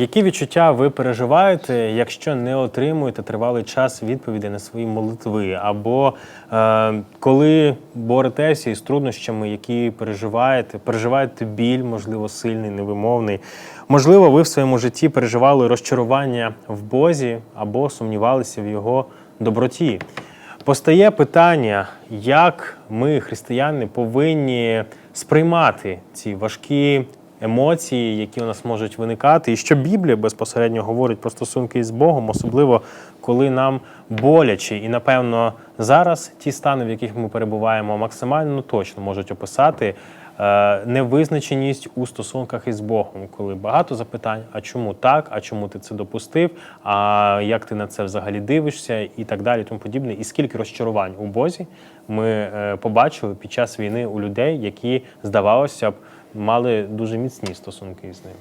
Які відчуття ви переживаєте, якщо не отримуєте тривалий час відповіді на свої молитви? Або е, коли боретеся із труднощами, які переживаєте, переживаєте біль, можливо, сильний, невимовний? Можливо, ви в своєму житті переживали розчарування в Бозі або сумнівалися в його доброті. Постає питання, як ми, християни, повинні сприймати ці важкі емоції, які у нас можуть виникати, і що Біблія безпосередньо говорить про стосунки із Богом, особливо коли нам боляче. І напевно зараз ті стани, в яких ми перебуваємо, максимально точно можуть описати е, невизначеність у стосунках із Богом, коли багато запитань: а чому так, а чому ти це допустив, а як ти на це взагалі дивишся, і так далі, тому подібне. І скільки розчарувань у Бозі ми е, побачили під час війни у людей, які здавалося б мали дуже міцні стосунки з ним.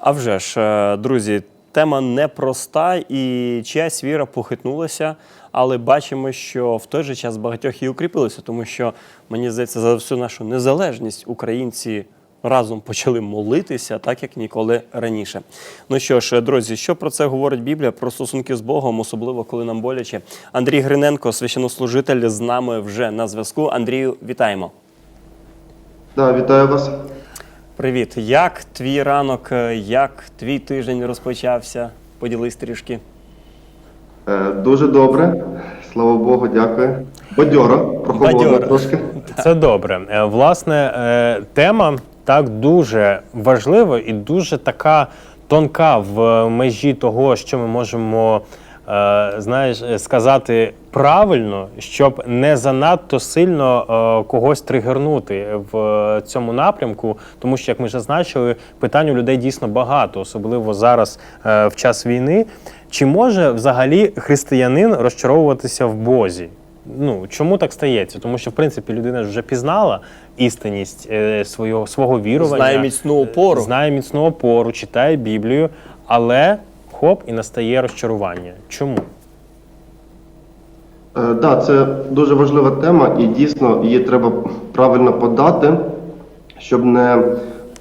А вже ж, е, друзі, тема непроста і чиясь віра похитнулася, але бачимо, що в той же час багатьох і укріпилося, тому що мені здається, за всю нашу незалежність українці разом почали молитися, так як ніколи раніше. Ну що ж, друзі, що про це говорить Біблія? Про стосунки з Богом, особливо коли нам боляче. Андрій Гриненко, священнослужитель, з нами вже на зв'язку. Андрію, вітаємо. Да, вітаю вас. Привіт, як твій ранок, е, як твій тиждень розпочався? Поділись трішки. Е, дуже добре. Слава Богу, дякую. Бадьоро, прохолодно Бадьоро. трошки. Це добре. Е, Власне, е, тема так дуже важлива і дуже така тонка в межі того, що ми можемо. Е, Знаєш, е, сказати правильно, щоб не занадто сильно е, когось тригернути в цьому напрямку, тому що, як ми вже зазначили, питань у людей дійсно багато, особливо зараз в час війни. Чи може взагалі християнин розчаровуватися в Бозі? Ну чому так стається? Тому що в принципі людина ж вже пізнала істинність е, свого, свого вірування, Знає міцну опору. знає міцну опору, читає Біблію, але хоп, і настає розчарування. Чому? Е, да, це дуже важлива тема, і дійсно її треба правильно подати, щоб не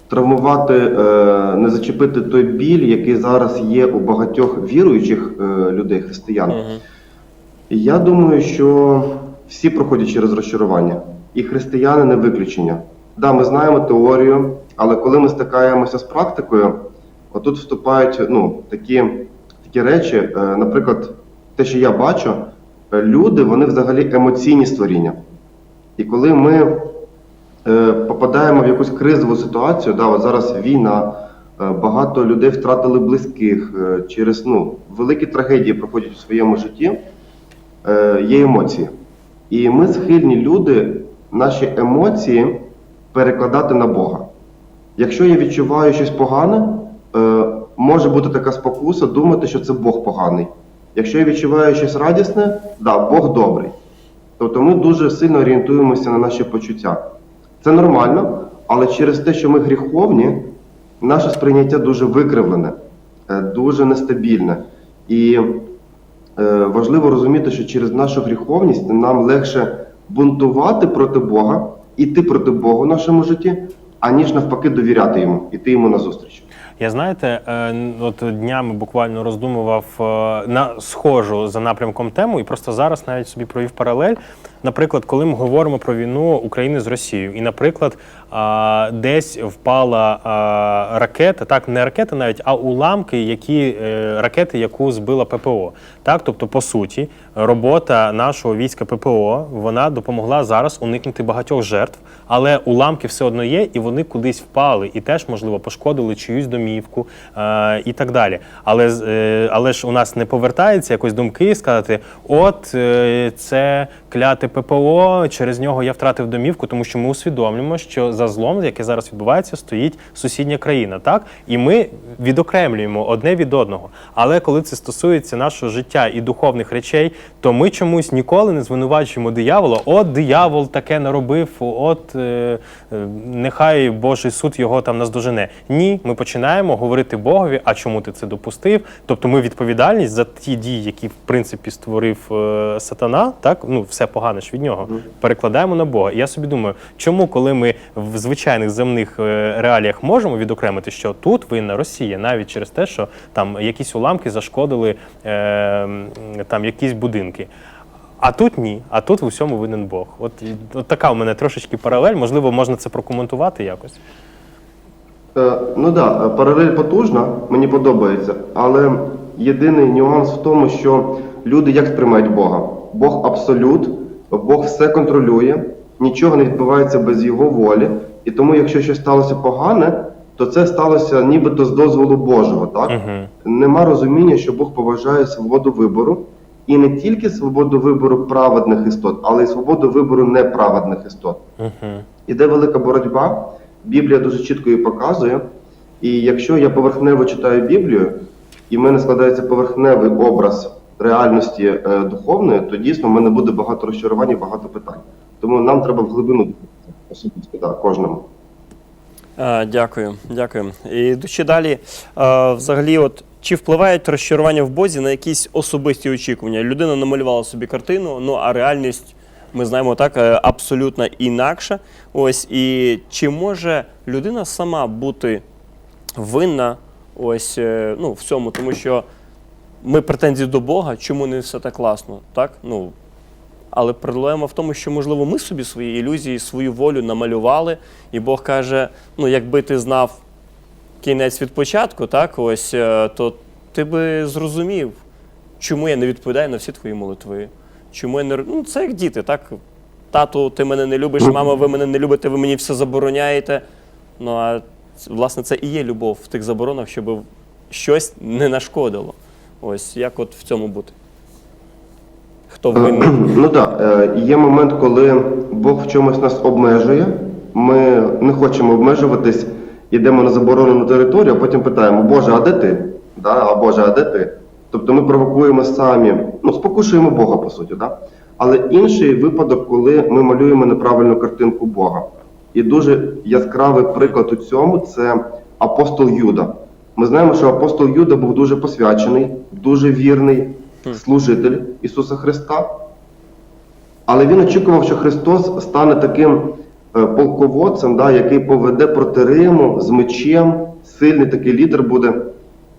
травмувати, е, не зачепити той біль, який зараз є у багатьох віруючих е, людей, християн. І Я думаю, що всі проходять через розчарування, і християни не виключення. Да, ми знаємо теорію, але коли ми стикаємося з практикою, отут вступають ну, такі, такі речі, е, наприклад, те, що я бачу, е, люди вони взагалі емоційні створіння. І коли ми е, попадаємо в якусь кризову ситуацію, да, от зараз війна, багато людей втратили близьких через ну, великі трагедії проходять у своєму житті є емоції. І ми схильні люди наші емоції перекладати на Бога. Якщо я відчуваю щось погане, може бути така спокуса думати, що це Бог поганий. Якщо я відчуваю щось радісне, да, Бог добрий. Тобто ми дуже сильно орієнтуємося на наші почуття. Це нормально, але через те, що ми гріховні, наше сприйняття дуже викривлене, е, дуже нестабільне. І Е, важливо розуміти, що через нашу гріховність нам легше бунтувати проти Бога, іти проти Бога в нашому житті, аніж навпаки довіряти йому, іти йому назустріч. Я знаєте, е, от днями буквально роздумував е, на схожу за напрямком тему, і просто зараз навіть собі провів паралель. Наприклад, коли ми говоримо про війну України з Росією, і, наприклад, десь впала ракета, так не ракета навіть, а уламки, які е, ракети, яку збила ППО. Так, тобто, по суті, робота нашого війська ППО вона допомогла зараз уникнути багатьох жертв, але уламки все одно є, і вони кудись впали, і теж можливо пошкодили чиюсь домівку е, і так далі. Але е, але ж у нас не повертається якось думки сказати: от це кляте ППО, через нього я втратив домівку, тому що ми усвідомлюємо, що за злом, яке зараз відбувається, стоїть сусідня країна, так і ми відокремлюємо одне від одного. Але коли це стосується нашого життя і духовних речей, то ми чомусь ніколи не звинувачуємо диявола. От диявол таке наробив, от е, е, нехай Божий суд його там наздожене. Ні, ми починаємо говорити Богові, а чому ти це допустив? Тобто ми відповідальність за ті дії, які в принципі створив е, сатана, так ну все погане, подальш від нього. Перекладаємо на Бога. І я собі думаю, чому, коли ми в звичайних земних е, реаліях можемо відокремити, що тут винна Росія, навіть через те, що там якісь уламки зашкодили е, там якісь будинки. А тут ні, а тут в усьому винен Бог. От, от така у мене трошечки паралель. Можливо, можна це прокоментувати якось. Е, Ну так, да, паралель потужна, мені подобається, але єдиний нюанс в тому, що люди як сприймають Бога. Бог абсолют, Бог все контролює, нічого не відбувається без його волі. І тому, якщо щось сталося погане, то це сталося нібито з дозволу Божого. Так? Угу. Нема розуміння, що Бог поважає свободу вибору, і не тільки свободу вибору праведних істот, але й свободу вибору неправедних істот. Угу. Іде велика боротьба. Біблія дуже чітко її показує. І якщо я поверхнево читаю Біблію, і в мене складається поверхневий образ реальності е, духовної, то дійсно в мене буде багато розчарувань і багато питань. Тому нам треба в глибину особисто да, кожному. Е, Дякую, дякую. І йдучи далі, е, взагалі, от чи впливають розчарування в Бозі на якісь особисті очікування? Людина намалювала собі картину, ну а реальність, ми знаємо так, абсолютно інакша. Ось і чи може людина сама бути винна ось ну, в цьому, тому що ми претензії до Бога, чому не все так класно, так? Ну, але проблема в тому, що, можливо, ми собі свої ілюзії, свою волю намалювали, і Бог каже: ну, якби ти знав кінець від початку, так, ось, е, то ти би зрозумів, чому я не відповідаю на всі твої молитви. Чому я не ну, це як діти, так? Тату, ти мене не любиш, мама, ви мене не любите, ви мені все забороняєте. Ну а власне це і є любов в тих заборонах, щоб щось не нашкодило. Ось як от в цьому бути? Хто винний? Ну так, е, є момент, коли Бог в чомусь нас обмежує. Ми не хочемо обмежуватись, йдемо на заборонену територію, а потім питаємо, Боже, а де ти? Да? А Боже, а де ти? Тобто ми провокуємо самі, ну, спокушуємо Бога, по суті. Да? Але інший випадок, коли ми малюємо неправильну картинку Бога. І дуже яскравий приклад у цьому це апостол Юда. Ми знаємо, що апостол Юда був дуже посвячений, дуже вірний служитель Ісуса Христа. Але він очікував, що Христос стане таким е, полководцем, да, який поведе проти Риму з мечем, сильний такий лідер буде.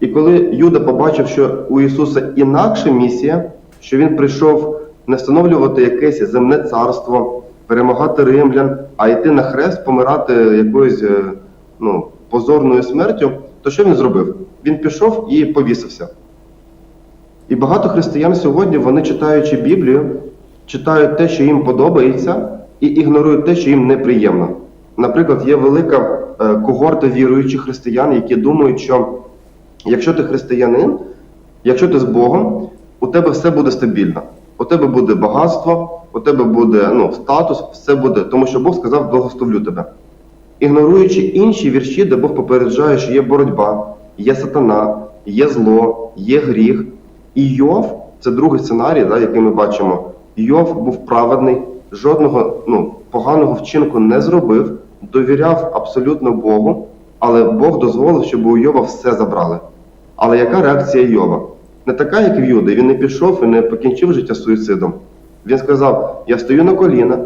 І коли Юда побачив, що у Ісуса інакша місія, що Він прийшов не встановлювати якесь земне царство, перемагати римлян, а йти на хрест, помирати якоюсь е, ну, позорною смертю, то що він зробив? Він пішов і повісився. І багато християн сьогодні, вони читаючи Біблію, читають те, що їм подобається, і ігнорують те, що їм неприємно. Наприклад, є велика е, когорта віруючих християн, які думають, що якщо ти християнин, якщо ти з Богом, у тебе все буде стабільно. У тебе буде багатство, у тебе буде ну, статус, все буде, тому що Бог сказав, благословлю тебе. Ігноруючи інші вірші, де Бог попереджає, що є боротьба, є сатана, є зло, є гріх. І Йов, це другий сценарій, да, який ми бачимо. Йов був праведний, жодного ну, поганого вчинку не зробив, довіряв абсолютно Богу, але Бог дозволив, щоб у Йова все забрали. Але яка реакція Йова? Не така, як в Юди. Він не пішов і не покінчив життя суїцидом. Він сказав: Я стою на коліна,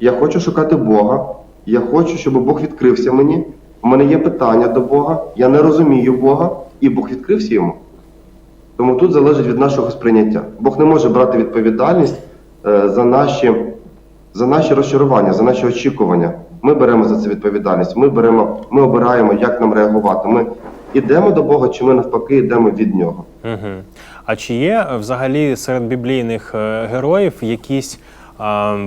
я хочу шукати Бога, я хочу, щоб Бог відкрився мені. У мене є питання до Бога, я не розумію Бога, і Бог відкрився йому. Тому тут залежить від нашого сприйняття. Бог не може брати відповідальність е, за наші, за наші розчарування, за наші очікування. Ми беремо за це відповідальність. Ми беремо, ми обираємо, як нам реагувати. Ми йдемо до Бога, чи ми навпаки йдемо від нього. Угу. А чи є взагалі серед біблійних е, героїв якісь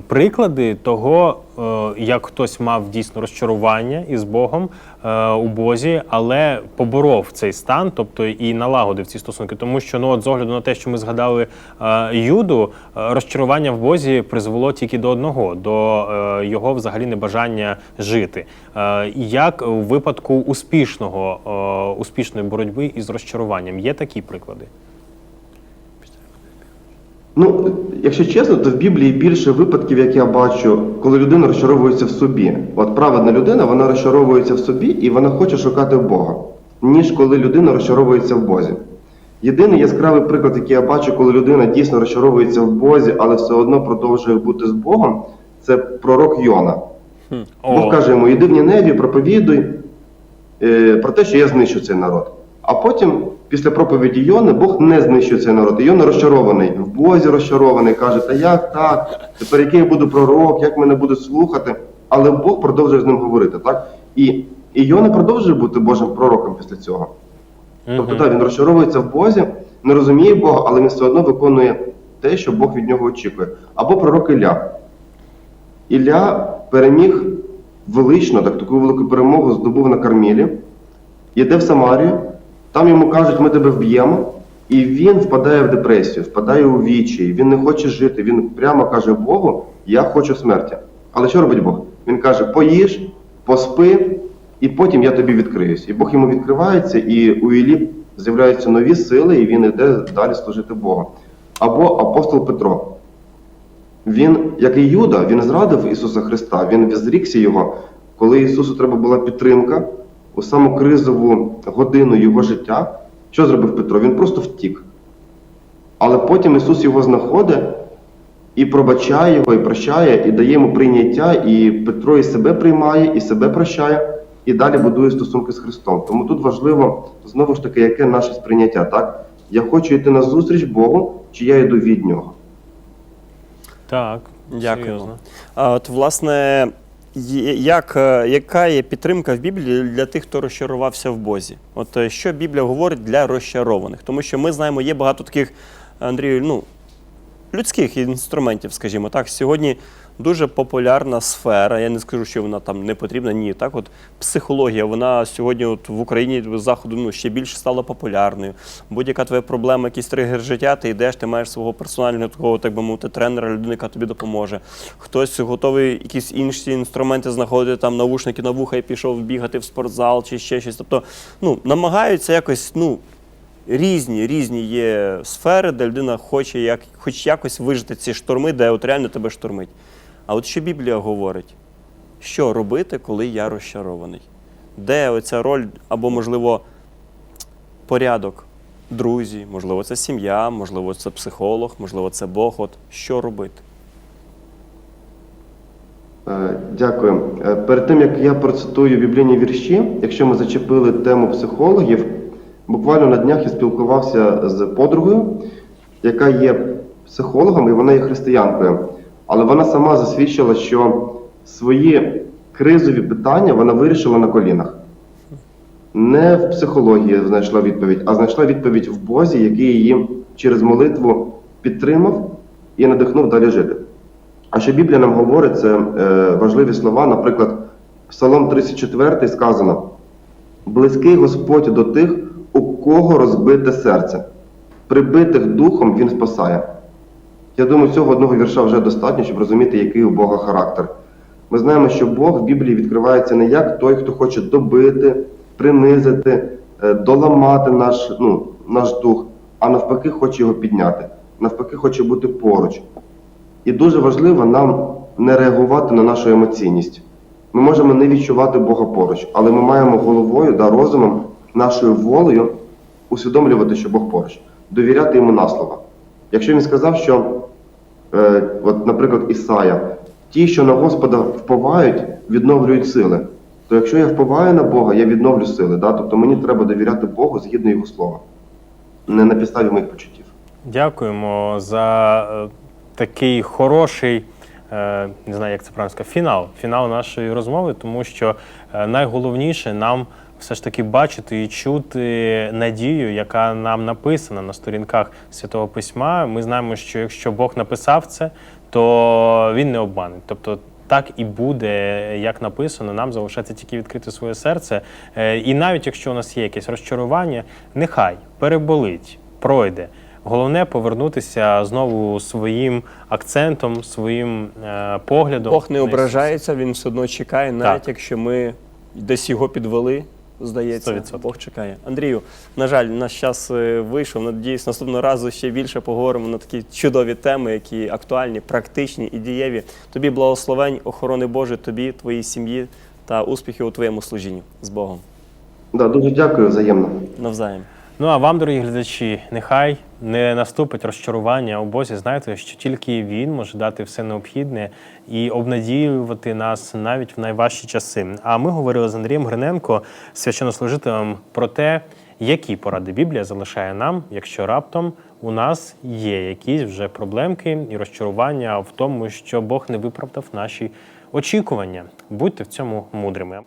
приклади того, е, як хтось мав дійсно розчарування із Богом е, у Бозі, але поборов цей стан, тобто і налагодив ці стосунки? Тому що ну, от з огляду на те, що ми згадали е, Юду, розчарування в Бозі призвело тільки до одного до його взагалі небажання жити. Як у випадку успішного, успішної боротьби із розчаруванням є такі приклади? Ну, якщо чесно, то в Біблії більше випадків, як я бачу, коли людина розчаровується в собі. От праведна людина, вона розчаровується в собі і вона хоче шукати Бога, ніж коли людина розчаровується в Бозі. Єдиний яскравий приклад, який я бачу, коли людина дійсно розчаровується в Бозі, але все одно продовжує бути з Богом, це пророк Йона. Бог каже йому: іди в Ніневі, проповідуй е, про те, що я знищу цей народ. А потім, після проповіді Йони, Бог не знищує цей народ. Йона розчарований, в Бозі розчарований, каже, та як так? Тепер який я буду пророк, як мене будуть слухати? Але Бог продовжує з ним говорити, так? І, і Йона продовжує бути Божим пророком після цього. Тобто, так, він розчаровується в Бозі, не розуміє Бога, але він все одно виконує те, що Бог від нього очікує. Або пророк Ілля. Ілля переміг велично, так таку велику перемогу здобув на Кармілі, йде в Самарію, там йому кажуть, ми тебе вб'ємо, і він впадає в депресію, впадає у вічі, він не хоче жити. Він прямо каже Богу: Я хочу смерті. Але що робить Бог? Він каже: поїж, поспи, і потім я тобі відкриюсь. І Бог йому відкривається, і у Іллі з'являються нові сили, і він йде далі служити Богу. Або апостол Петро. Він, як і Юда, він зрадив Ісуса Христа, він зрікся його, коли Ісусу треба була підтримка у саму кризову годину його життя. Що зробив Петро? Він просто втік. Але потім Ісус його знаходить і пробачає його, і прощає, і дає йому прийняття, і Петро і себе приймає, і себе прощає, і далі будує стосунки з Христом. Тому тут важливо знову ж таки, яке наше сприйняття, так? Я хочу йти на зустріч Богу, чи я йду від нього. так, Дякую. серйозно. А от, власне, як, е, яка є підтримка в Біблії для тих, хто розчарувався в Бозі? От е, що Біблія говорить для розчарованих? Тому що ми знаємо, є багато таких, Андрію, ну, людських інструментів, скажімо так. Сьогодні дуже популярна сфера. Я не скажу, що вона там не потрібна. Ні, так от психологія, вона сьогодні от в Україні з заходу ну, ще більше стала популярною. Будь-яка твоя проблема, якийсь тригер життя, ти йдеш, ти маєш свого персонального такого, так би мовити, тренера, людину, яка тобі допоможе. Хтось готовий якісь інші інструменти знаходити, там навушники на вуха і пішов бігати в спортзал чи ще щось. Тобто, ну, намагаються якось, ну, різні, різні є сфери, де людина хоче як, хоч якось вижити ці шторми, де от реально тебе штормить. А от що Біблія говорить? Що робити, коли я розчарований? Де оця роль, або, можливо, порядок? Друзі, можливо, це сім'я, можливо, це психолог, можливо, це Бог. От що робити? Е, Дякую. Е, Перед тим як я процитую біблійні вірші, якщо ми зачепили тему психологів, буквально на днях я спілкувався з подругою, яка є психологом і вона є християнкою. Але вона сама засвідчила, що свої кризові питання вона вирішила на колінах. Не в психології знайшла відповідь, а знайшла відповідь в Бозі, який її через молитву підтримав і надихнув далі жити. А що Біблія нам говорить, це е, важливі слова. Наприклад, Псалом 34 сказано: Близький Господь до тих, у кого розбите серце, прибитих духом Він спасає. Я думаю, цього одного вірша вже достатньо, щоб розуміти, який у Бога характер. Ми знаємо, що Бог в Біблії відкривається не як той, хто хоче добити, принизити, е, доламати наш, ну, наш дух, а навпаки, хоче його підняти, навпаки, хоче бути поруч. І дуже важливо нам не реагувати на нашу емоційність. Ми можемо не відчувати Бога поруч, але ми маємо головою, да, розумом, нашою волею усвідомлювати, що Бог поруч, довіряти йому на слово. Якщо він сказав, що, е, от, наприклад, Ісая, ті, що на Господа вповають, відновлюють сили. То якщо я вповаю на Бога, я відновлю сили. Да? Тобто мені треба довіряти Богу згідно Його слова, не на підставі моїх почуттів. Дякуємо за е, такий хороший, е, не знаю, як це правильно сказати, фінал, фінал нашої розмови, тому що е, найголовніше нам все ж таки бачити і чути надію, яка нам написана на сторінках Святого Письма. Ми знаємо, що якщо Бог написав це, то він не обманить. Тобто так і буде, як написано, нам залишається тільки відкрити своє серце. Е, І навіть якщо у нас є якесь розчарування, нехай переболить, пройде. Головне повернутися знову своїм акцентом, своїм е, поглядом. Бог не ображається, він все одно чекає, навіть Так. якщо ми десь його підвели. Здається, 100%. Бог чекає. Андрію, на жаль, наш час е, вийшов. Надіюсь, наступного разу ще більше поговоримо на такі чудові теми, які актуальні, практичні і дієві. Тобі благословень, охорони Божої, тобі, твоїй сім'ї та успіхів у твоєму служінні з Богом. Да, дуже дякую взаємно. Навзаєм. Ну а вам, дорогі глядачі, нехай не наступить розчарування у Бозі. Знаєте, що тільки він може дати все необхідне і обнадіювати нас навіть в найважчі часи. А ми говорили з Андрієм Гриненко, священнослужителем, про те, які поради Біблія залишає нам, якщо раптом у нас є якісь вже проблемки і розчарування в тому, що Бог не виправдав наші очікування. Будьте в цьому мудрими.